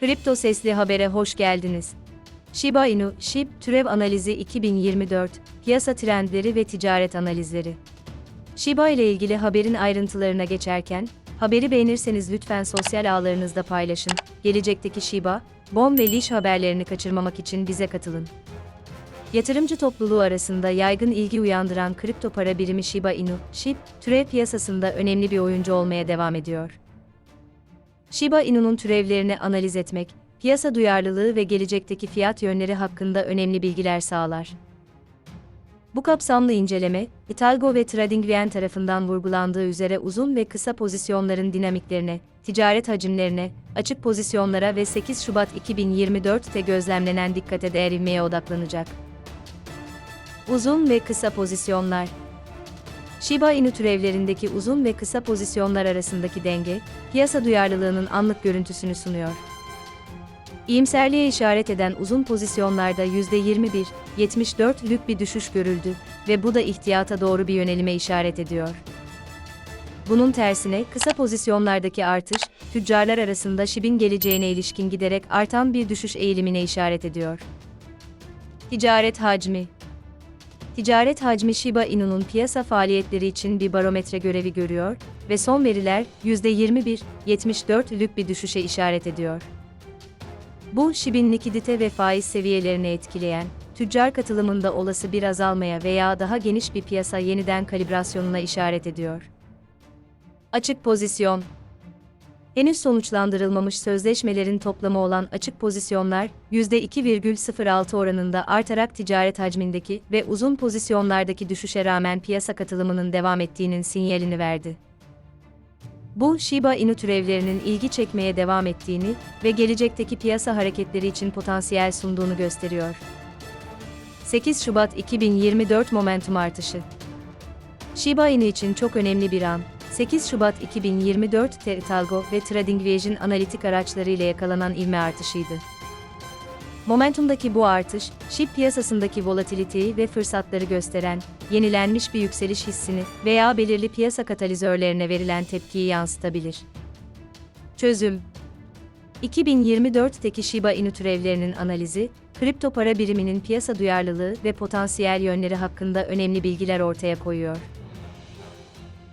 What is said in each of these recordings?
Kripto Sesli Haber'e hoş geldiniz. Shiba Inu, SHIB, Türev Analizi 2024, Piyasa Trendleri ve Ticaret Analizleri. Shiba ile ilgili haberin ayrıntılarına geçerken, haberi beğenirseniz lütfen sosyal ağlarınızda paylaşın, gelecekteki Shiba, BOM ve Liş haberlerini kaçırmamak için bize katılın. Yatırımcı topluluğu arasında yaygın ilgi uyandıran kripto para birimi Shiba Inu, SHIB, türev piyasasında önemli bir oyuncu olmaya devam ediyor. Shiba Inu'nun türevlerini analiz etmek, piyasa duyarlılığı ve gelecekteki fiyat yönleri hakkında önemli bilgiler sağlar. Bu kapsamlı inceleme, Italgo ve TradingView tarafından vurgulandığı üzere uzun ve kısa pozisyonların dinamiklerine, ticaret hacimlerine, açık pozisyonlara ve 8 Şubat 2024'te gözlemlenen dikkate değer ivmeye odaklanacak. Uzun ve kısa pozisyonlar Shiba Inu türevlerindeki uzun ve kısa pozisyonlar arasındaki denge, piyasa duyarlılığının anlık görüntüsünü sunuyor. İyimserliğe işaret eden uzun pozisyonlarda %21, 74'lük bir düşüş görüldü ve bu da ihtiyata doğru bir yönelime işaret ediyor. Bunun tersine kısa pozisyonlardaki artış, tüccarlar arasında SHIB'in geleceğine ilişkin giderek artan bir düşüş eğilimine işaret ediyor. Ticaret hacmi Ticaret hacmi Shiba Inu'nun piyasa faaliyetleri için bir barometre görevi görüyor ve son veriler %21, 74'lük bir düşüşe işaret ediyor. Bu, SHIB'in likidite ve faiz seviyelerini etkileyen, tüccar katılımında olası bir azalmaya veya daha geniş bir piyasa yeniden kalibrasyonuna işaret ediyor. Açık pozisyon Henüz sonuçlandırılmamış sözleşmelerin toplamı olan açık pozisyonlar, %2,06 oranında artarak ticaret hacmindeki ve uzun pozisyonlardaki düşüşe rağmen piyasa katılımının devam ettiğinin sinyalini verdi. Bu, Shiba Inu türevlerinin ilgi çekmeye devam ettiğini ve gelecekteki piyasa hareketleri için potansiyel sunduğunu gösteriyor. 8 Şubat 2024 Momentum artışı Shiba Inu için çok önemli bir an. 8 Şubat 2024'te Italgo ve TradingView'in analitik araçları ile yakalanan ivme artışıydı. Momentumdaki bu artış, SHIB piyasasındaki volatiliteyi ve fırsatları gösteren, yenilenmiş bir yükseliş hissini veya belirli piyasa katalizörlerine verilen tepkiyi yansıtabilir. Çözüm 2024'teki Shiba Inu türevlerinin analizi, kripto para biriminin piyasa duyarlılığı ve potansiyel yönleri hakkında önemli bilgiler ortaya koyuyor.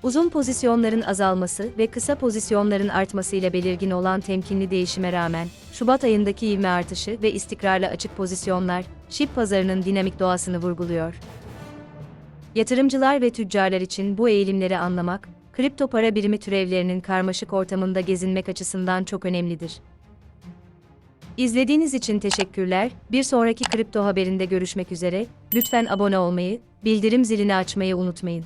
Uzun pozisyonların azalması ve kısa pozisyonların artmasıyla belirgin olan temkinli değişime rağmen, Şubat ayındaki ivme artışı ve istikrarlı açık pozisyonlar, SHIB pazarının dinamik doğasını vurguluyor. Yatırımcılar ve tüccarlar için bu eğilimleri anlamak, kripto para birimi türevlerinin karmaşık ortamında gezinmek açısından çok önemlidir. İzlediğiniz için teşekkürler. Bir sonraki kripto haberinde görüşmek üzere. Lütfen abone olmayı, bildirim zilini açmayı unutmayın.